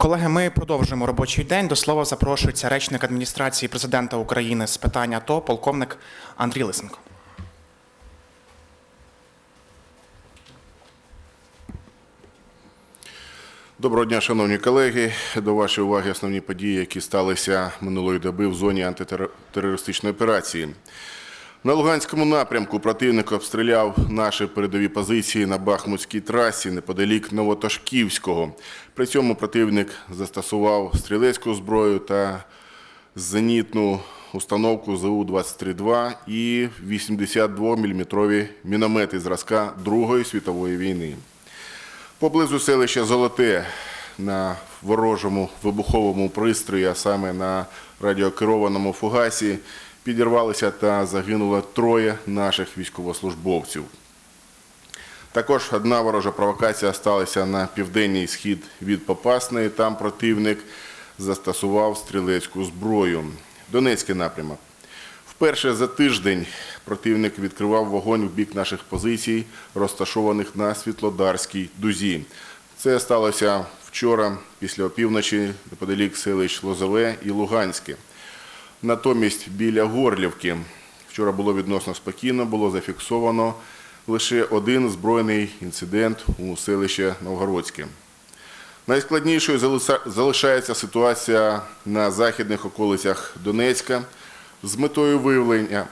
Колеги, ми продовжуємо робочий день. До слова запрошується речник адміністрації президента України з питань АТО, полковник Андрій Лисенко. Доброго дня, шановні колеги. До вашої уваги основні події, які сталися минулої доби в зоні антитерористичної операції. На Луганському напрямку противник обстріляв наші передові позиції на Бахмутській трасі неподалік Новотошківського. При цьому противник застосував стрілецьку зброю та зенітну установку ЗУ-23-2 і 82-мм міномети зразка Другої світової війни. Поблизу селища Золоте на ворожому вибуховому пристрої, а саме на радіокерованому фугасі, підірвалися та загинуло троє наших військовослужбовців. Також одна ворожа провокація сталася на південній схід від Попасної. Там противник застосував стрілецьку зброю. Донецький напрямок. Вперше за тиждень противник відкривав вогонь в бік наших позицій, розташованих на Світлодарській дузі. Це сталося вчора після опівночі неподалік селищ Лозове і Луганське. Натомість біля Горлівки вчора було відносно спокійно, було зафіксовано лише один збройний інцидент у селищі Новгородське. Найскладнішою залишається ситуація на західних околицях Донецька з метою виявлення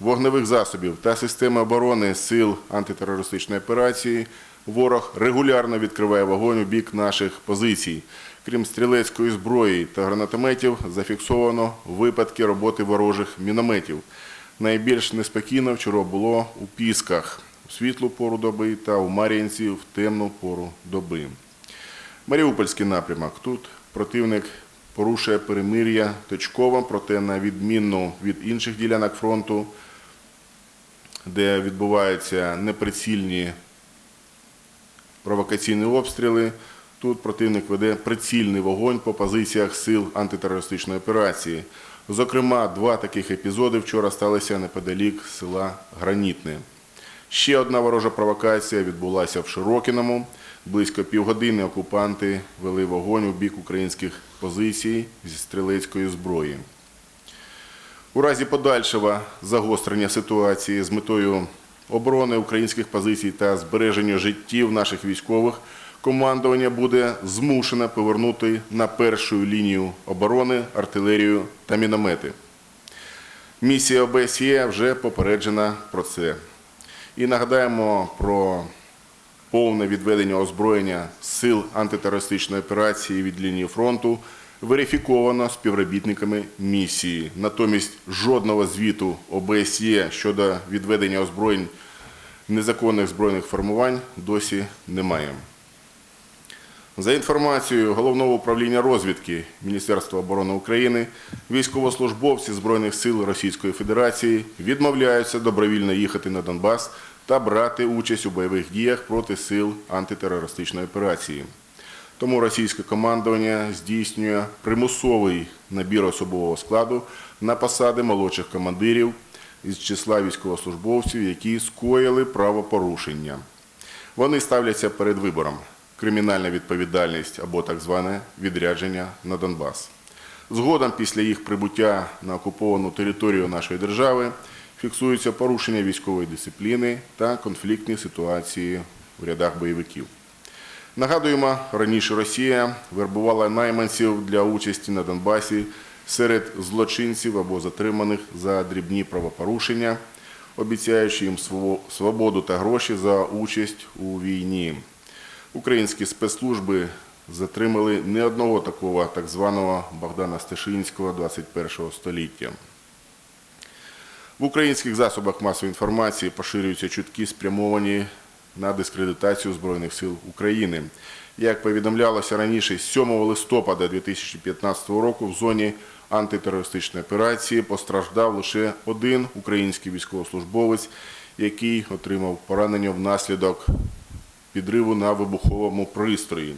вогневих засобів та системи оборони сил антитерористичної операції. Ворог регулярно відкриває вогонь у бік наших позицій. Крім стрілецької зброї та гранатометів, зафіксовано випадки роботи ворожих мінометів. Найбільш неспокійно вчора було у Пісках у світлу пору доби та у Мар'їнці в темну пору доби. Маріупольський напрямок. Тут противник порушує перемир'я точково, проте на відмінну від інших ділянок фронту, де відбуваються неприцільні провокаційні обстріли. Тут противник веде прицільний вогонь по позиціях сил антитерористичної операції. Зокрема, два таких епізоди вчора сталися неподалік села Гранітне. Ще одна ворожа провокація відбулася в Широкіному. Близько півгодини окупанти вели вогонь у бік українських позицій зі стрілецької зброї. У разі подальшого загострення ситуації з метою оборони українських позицій та збереження життів наших військових командування буде змушене повернути на першу лінію оборони артилерію та міномети. Місія ОБСЄ вже попереджена про це. І нагадаємо про повне відведення озброєння сил антитерористичної операції від лінії фронту верифіковано співробітниками місії. Натомість жодного звіту ОБСЄ щодо відведення озброєнь незаконних збройних формувань досі немає. За інформацією Головного управління розвідки Міністерства оборони України, військовослужбовці Збройних сил Російської Федерації відмовляються добровільно їхати на Донбас та брати участь у бойових діях проти сил антитерористичної операції. Тому російське командування здійснює примусовий набір особового складу на посади молодших командирів із числа військовослужбовців, які скоїли правопорушення. Вони ставляться перед вибором кримінальна відповідальність або так зване відрядження на Донбас. Згодом після їх прибуття на окуповану територію нашої держави фіксуються порушення військової дисципліни та конфліктні ситуації в рядах бойовиків. Нагадуємо, раніше Росія вербувала найманців для участі на Донбасі серед злочинців або затриманих за дрібні правопорушення, обіцяючи їм сво- свободу та гроші за участь у війні. Українські спецслужби затримали не одного такого так званого Богдана Стешинського 21 століття. В українських засобах масової інформації поширюються чутки, спрямовані на дискредитацію Збройних сил України. Як повідомлялося раніше, 7 листопада 2015 року в зоні антитерористичної операції постраждав лише один український військовослужбовець, який отримав поранення внаслідок підриву на вибуховому пристрої.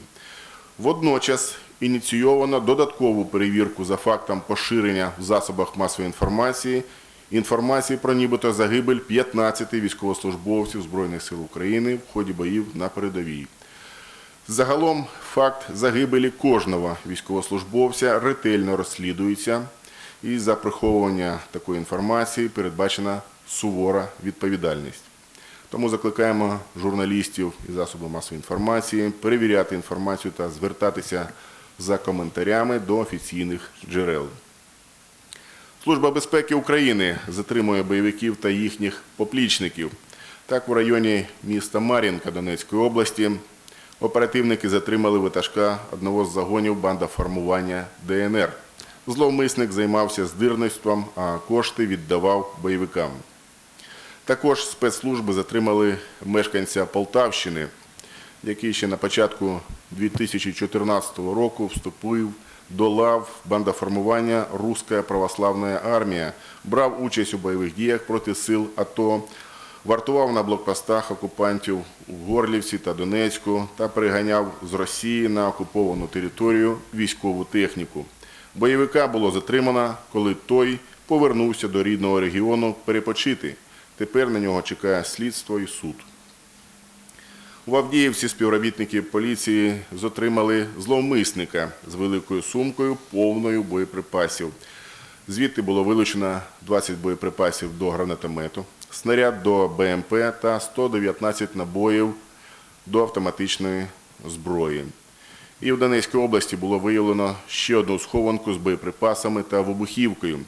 Водночас ініційовано додаткову перевірку за фактом поширення в засобах масової інформації інформації про нібито загибель 15 військовослужбовців Збройних сил України в ході боїв на передовій. Загалом факт загибелі кожного військовослужбовця ретельно розслідується, і за приховування такої інформації передбачена сувора відповідальність. Тому закликаємо журналістів і засоби масової інформації перевіряти інформацію та звертатися за коментарями до офіційних джерел. Служба безпеки України затримує бойовиків та їхніх поплічників. Так, в районі міста Мар'їнка Донецької області оперативники затримали ватажка одного з загонів банда формування ДНР. Зловмисник займався здирництвом, а кошти віддавав бойовикам. Також спецслужби затримали мешканця Полтавщини, який ще на початку 2014 року вступив до лав бандаформування Руська православна армія, брав участь у бойових діях проти сил АТО, вартував на блокпостах окупантів у Горлівці та Донецьку та переганяв з Росії на окуповану територію військову техніку. Бойовика було затримано, коли той повернувся до рідного регіону перепочити. Тепер на нього чекає слідство і суд. У Авдіївці співробітники поліції затримали зловмисника з великою сумкою повною боєприпасів. Звідти було вилучено 20 боєприпасів до гранатомету, снаряд до БМП та 119 набоїв до автоматичної зброї. І в Донецькій області було виявлено ще одну схованку з боєприпасами та вибухівкою.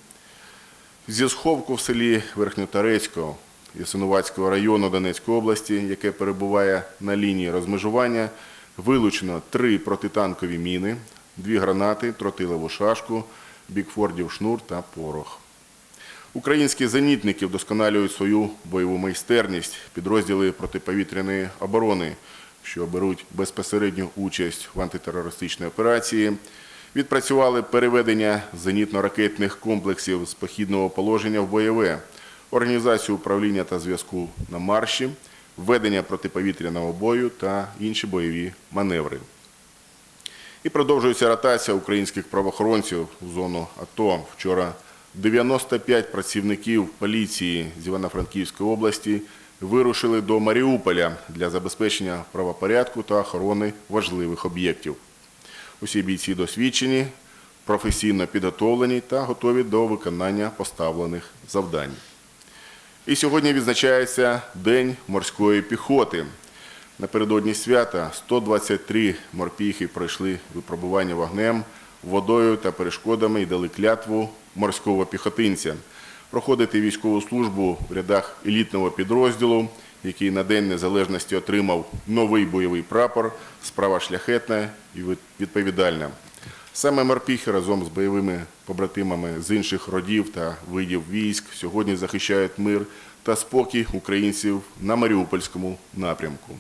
Зі сховку в селі Верхньотарецького Ясинуватського району Донецької області, яке перебуває на лінії розмежування, вилучено три протитанкові міни, дві гранати, тротилову шашку, бікфордів шнур та порох. Українські зенітники вдосконалюють свою бойову майстерність, підрозділи протиповітряної оборони, що беруть безпосередню участь в антитерористичній операції, відпрацювали переведення зенітно-ракетних комплексів з похідного положення в бойове, організацію управління та зв'язку на марші, введення протиповітряного бою та інші бойові маневри. І продовжується ротація українських правоохоронців в зону АТО. Вчора 95 працівників поліції з Івано-Франківської області вирушили до Маріуполя для забезпечення правопорядку та охорони важливих об'єктів. Усі бійці досвідчені, професійно підготовлені та готові до виконання поставлених завдань. І сьогодні відзначається День морської піхоти. Напередодні свята 123 морпіхи пройшли випробування вогнем, водою та перешкодами і дали клятву морського піхотинця. Проходити військову службу в рядах елітного підрозділу, який на День Незалежності отримав новий бойовий прапор, справа шляхетна і відповідальна. Саме морпіхи разом з бойовими побратимами з інших родів та видів військ сьогодні захищають мир та спокій українців на Маріупольському напрямку.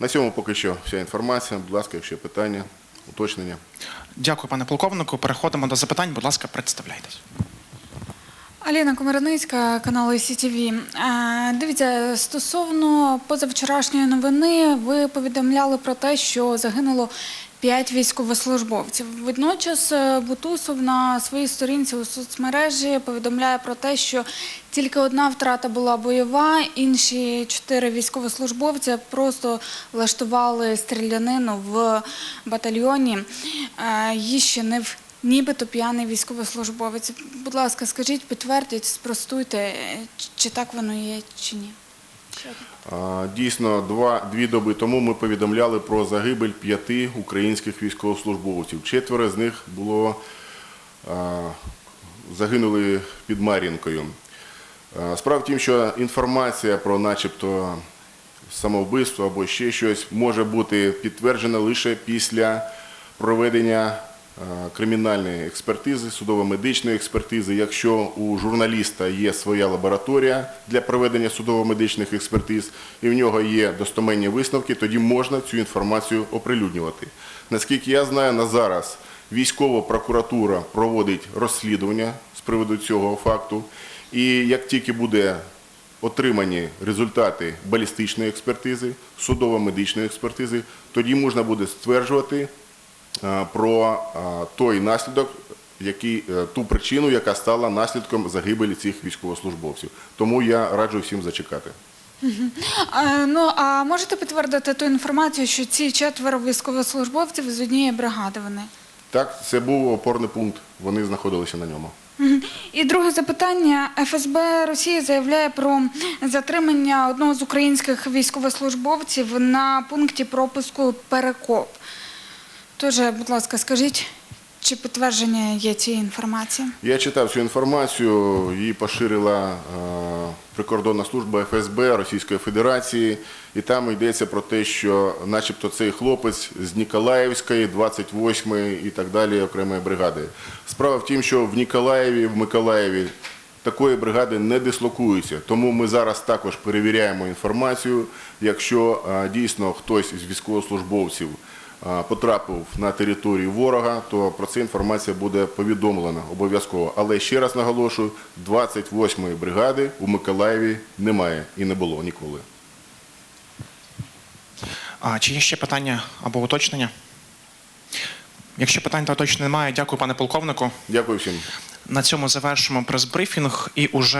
На цьому поки що вся інформація. Будь ласка, якщо питання, уточнення. Дякую, пане полковнику. Переходимо до запитань. Будь ласка, представляйтесь. Аліна Комараницька, канал СІТВ. Дивіться, стосовно позавчорашньої новини, ви повідомляли про те, що загинуло п'ять військовослужбовців. Водночас е, Бутусов на своїй сторінці у соцмережі повідомляє про те, що тільки одна втрата була бойова, інші чотири військовослужбовця просто влаштували стрілянину в батальйоні. Е, Її в Нібито п'яний військовослужбовець. Будь ласка, скажіть, підтвердіть, спростуйте, чи так воно є, чи ні. Дійсно, дві доби тому ми повідомляли про загибель п'яти українських військовослужбовців. Четверо з них загинули під Мар'їнкою. Справа в тім, що інформація про начебто самовбивство або ще щось може бути підтверджена лише після проведення кримінальної експертизи, судово-медичної експертизи. Якщо у журналіста є своя лабораторія для проведення судово-медичних експертиз і в нього є достоменні висновки, тоді можна цю інформацію оприлюднювати. Наскільки я знаю, на зараз військова прокуратура проводить розслідування з приводу цього факту. І як тільки буде отримані результати балістичної експертизи, судово-медичної експертизи, тоді можна буде стверджувати е, про е, той наслідок, який, е, ту причину, яка стала наслідком загибелі цих військовослужбовців. Тому я раджу всім зачекати. Е, Ну а можете підтвердити ту інформацію, що ці четверо військовослужбовців з однієї бригади вони? Так, це був опорний пункт, вони знаходилися на ньому. І друге запитання. ФСБ Росії заявляє про затримання одного з українських військовослужбовців на пункті пропуску Перекоп. Тож, будь ласка, скажіть, чи підтвердження є цієї інформації? Я читав цю інформацію, її поширила е, прикордонна служба ФСБ Російської Федерації, і там йдеться про те, що начебто цей хлопець з Ніколаївської, 28-ї і так далі окремої бригади. Справа в тім, що в Ніколаєві, в Миколаєві такої бригади не дислокується. Тому ми зараз також перевіряємо інформацію. Якщо е, дійсно хтось із військовослужбовців потрапив на територію ворога, то про це інформація буде повідомлена обов'язково. Але ще раз наголошую, 28-ї бригади у Миколаєві немає і не було ніколи. А чи є ще питання або уточнення? Якщо питань та уточнень немає, дякую, пане полковнику. Дякую всім. На цьому завершимо прес-брифінг і уже